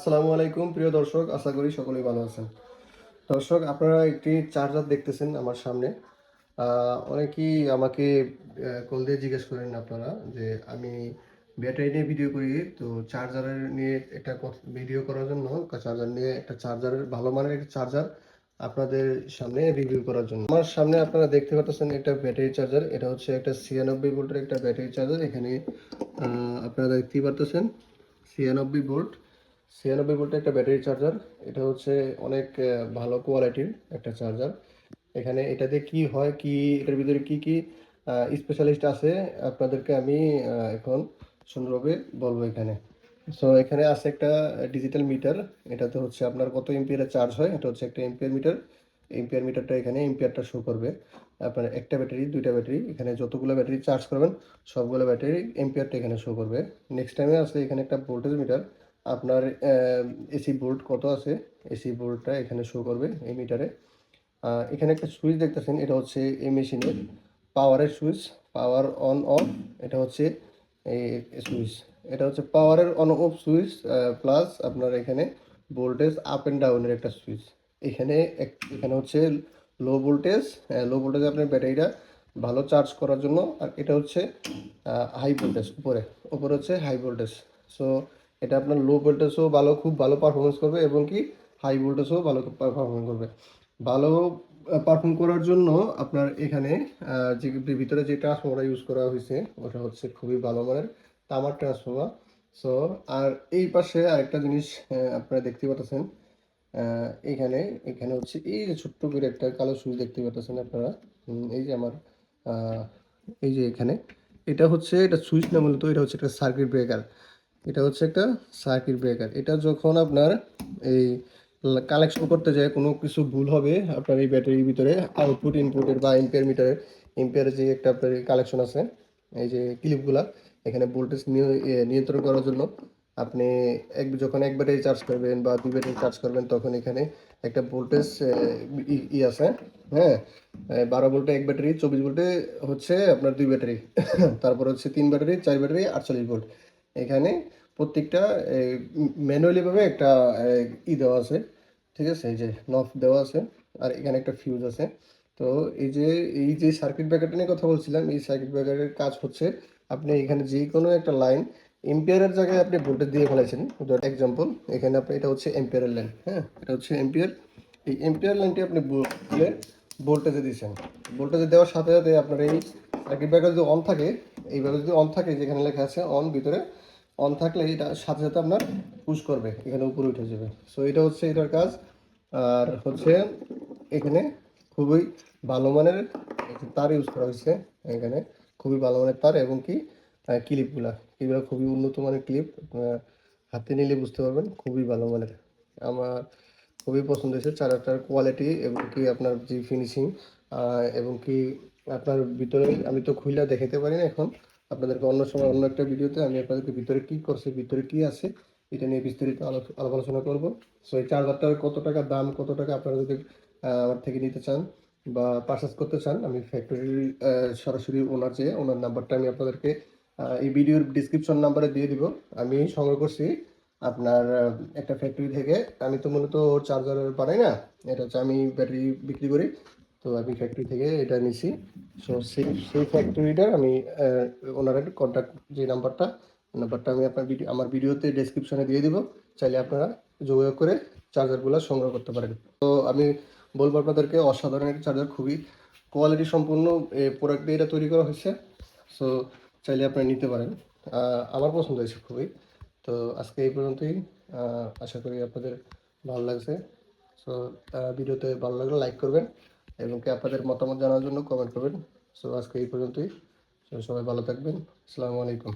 আসসালামু আলাইকুম, প্রিয় দর্শক, আশা করি সকলেই ভালো আছেন। দর্শক, আপনারা একটি চার্জার দেখতেছেন আমার সামনে। অনেকেই আমাকে কল দিয়ে জিজ্ঞেস করেন আপনারা যে আমি ব্যাটারি নিয়ে ভিডিও করি, তো চার্জারের নিয়ে একটা ভিডিও করার জন্য, চার্জার নিয়ে একটা চার্জারের ভালো মানের একটা চার্জার আপনাদের সামনে রিভিউ করার জন্য। আমার সামনে আপনারা দেখতে পাচ্ছেন একটা ব্যাটারি চার্জার, এটা হচ্ছে একটা ছিয়ানব্বই ভোল্টের একটা ব্যাটারি চার্জার। এখানে আপনারা দেখতেই পারতেছেন, ছিয়ানব্বই ভোল্ট। ছিয়ানব্বই ভোল্টের একটা ব্যাটারি চার্জার। এটা হচ্ছে অনেক ভালো কোয়ালিটির একটা চার্জার। এখানে এটাতে কি হয়, কি, এটার ভিতরে কি কি স্পেশালিস্ট আছে, আপনাদেরকে আমি এখন সুন্দরভাবে বলব এখানে। সো এখানে আছে একটা ডিজিটাল মিটার এটাতে হচ্ছে আপনার কত এম্পিয়ারে চার্জ হয়, এটা হচ্ছে একটা এম্পিয়ার মিটার এম্পিয়ার মিটারটা এখানে এম্পিয়ারটা শো করবে। আপনার একটা ব্যাটারি, দুইটা ব্যাটারি, এখানে যতগুলো ব্যাটারি চার্জ করবেন, সবগুলো ব্যাটারি এম্পিয়ারটা এখানে শো করবে। নেক্সট টাইমে আছে এখানে একটা ভোল্টেজ মিটার আপনার এসি ভোল্ট কত আছে? এসি ভোল্টটা এখানে শো করবে এই মিটারে এখানে একটা সুইচ দেখতেছেন, এটা হচ্ছে এই মেশিনের পাওয়ারের সুইচ পাওয়ার অন অফ এটা হচ্ছে এই সুইচ এটা হচ্ছে পাওয়ারের অন অফ সুইচ প্লাস আপনার এখানে ভোল্টেজ আপ অ্যান্ড ডাউনের একটা সুইচ এখানে এখানে হচ্ছে লো ভোল্টেজ লো ভোল্টেজ আপনার ব্যাটারিটা ভালো চার্জ করার জন্য, আর এটা হচ্ছে হাই ভোল্টেজ উপরে। উপরে হচ্ছে হাই ভোল্টেজ সো এটা আপনার লো ভোল্টেজও ভালো, খুব ভালো পারফরমেন্স করবে এবং কি হাই ভোল্টেজও ভালো পারফরমেন্স করবে। ভালো পারফর্ম করার জন্য আপনার এখানে যে ভিতরে যে ট্রান্সফর্মার ইউজ করা হয়েছে, ওটা হচ্ছে খুবই ভালো মানের তামার ট্রান্সফর্মার সো আর এই পাশে আরেকটা জিনিস আপনারা দেখতে পাচ্ছেন এখানে এখানে হচ্ছে এই যে ছোট্ট করে একটা কালো সুইচ দেখতে পাচ্ছেন আপনারা। এই যে আমার এই যে এখানে, এটা হচ্ছে, এটা সুইচ না মূলত এটা হচ্ছে একটা সার্কিট ব্রেকার এটা হচ্ছে একটা সার্কিট ব্রেকার এটা যখন আপনার এই কালেকশন করতে যায়, কোনো কিছু ভুল হবে, আপনার এই ব্যাটারির ভিতরে আউটপুট ইনপুটের বা এম্পিয়ার মিটারের এম্পিয়ারের যে একটা আপনার কালেকশন আছে, এই যে ক্লিপগুলা এখানে ভোল্টেজ নিয়ন্ত্রণ করার জন্য আপনি এক, যখন এক ব্যাটারি চার্জ করবেন বা দুই ব্যাটারি চার্জ করবেন, তখন এখানে একটা ভোল্টেজ ই আছে হ্যাঁ? বারো ভোল্টে এক ব্যাটারি, চব্বিশ ভোল্টে হচ্ছে আপনার দুই ব্যাটারি। তারপর হচ্ছে তিন ব্যাটারি, চার ব্যাটারি, আটচল্লিশ ভোল্ট এখানে প্রত্যেকটা ম্যানুয়ালি ভাবে একটা ই দেওয়া আছে, ঠিক আছে? এই যে নফ দেওয়া আছে, আর এখানে একটা ফিউজ আছে। তো এই যে এই যে সার্কিট ব্রেকারটা নিয়ে কথা বলছিলাম, এই সার্কিট ব্রেকারের কাজ হচ্ছে, আপনি এখানে যে কোনো একটা লাইন এম্পিয়ারের জায়গায় আপনি ভোল্টেজ দিয়ে ফেলেছেন। এক্সাম্পল এখানে আপনি, এটা হচ্ছে এম্পিয়ারের লাইন হ্যাঁ? এটা হচ্ছে এম্পিয়ার এই এম্পিয়ার লাইনটি আপনি ভোল্টেজে দিয়েছেন। ভোল্টেজে দেওয়ার সাথে সাথে আপনার এই সার্কিট ব্রেকার যদি অন থাকে, এইভাবে যদি অন থাকে, যেখানে লেখা আছে অন ভিতরে অন থাকলে এটা সাথে সাথে আপনার পুশ করবে, এখানে উপরে উঠে যাবে। সো এটা হচ্ছে এটার কাজ। আর হচ্ছে এখানে খুবই ভালো মানের তার ইউজ করা হয়েছে এখানে। খুবই ভালো মানের তার এবং কি ক্লিপগুলা এগুলো খুবই উন্নত মানের ক্লিপ হাতে নিলে বুঝতে পারবেন, খুবই ভালো মানের। আমার খুবই পছন্দ হয়েছে চার্জারটার কোয়ালিটি এবং কি আপনার যে ফিনিশিং এবং কি আপনার ভিতরে আমি তো খুইলা দেখাতে পারি না এখন। আপনাদেরকে অন্য সময় অন্য একটা ভিডিওতে আমি আপনাদেরকে ভিতরে কি করছে, ভিতরে কি আছে, এটা নিয়ে বিস্তারিত আলো- আলোচনা করব। সো এই চার্জারটার কত টাকা দাম, কত টাকা আপনারা যদি আমার থেকে নিতে চান বা পারচেস করতে চান, আমি ফ্যাক্টরির সরাসরি ওনার যে, ওনার নাম্বারটা আমি আপনাদেরকে এই ভিডিওর ডিসক্রিপশন নাম্বারে দিয়ে দিব। আমি সংগ্রহ করছি আপনার একটা ফ্যাক্টরি থেকে। আমি তো মূলত চার্জার বানাই না, এটা হচ্ছে আমি ব্যাটারি বিক্রি করি। তো আমি ফ্যাক্টরি থেকে এটা নিছি। সো সেই সেই ফ্যাক্টরিটার আমি আহ, ওনার কন্ট্যাক্ট যে নাম্বারটা নাম্বারটা আমি আপনার ভিডিও আমার ভিডিওতে ডেসক্রিপশনে দিয়ে দিব। চাইলে আপনারা যোগাযোগ করে চার্জারগুলো সংগ্রহ করতে পারেন। তো আমি বলব আপনাদেরকে অসাধারণ একটা চার্জার খুবই কোয়ালিটি সম্পূর্ণ প্রোডাক্ট দিয়ে এটা তৈরি করা হয়েছে। সো চাইলে আপনারা নিতে পারেন। আমার পছন্দ হয়েছে খুবই। তো আজকে এই পর্যন্তই। আশা করি আপনাদের ভালো লাগছে। সো ভিডিওতে ভালো লাগলে লাইক করবেন। এবং কি আপনাদের মতামত জানার জন্য কমেন্ট করবেন। সো আজকে এই পর্যন্তই। সবাই ভালো থাকবেন। আসসালামু আলাইকুম।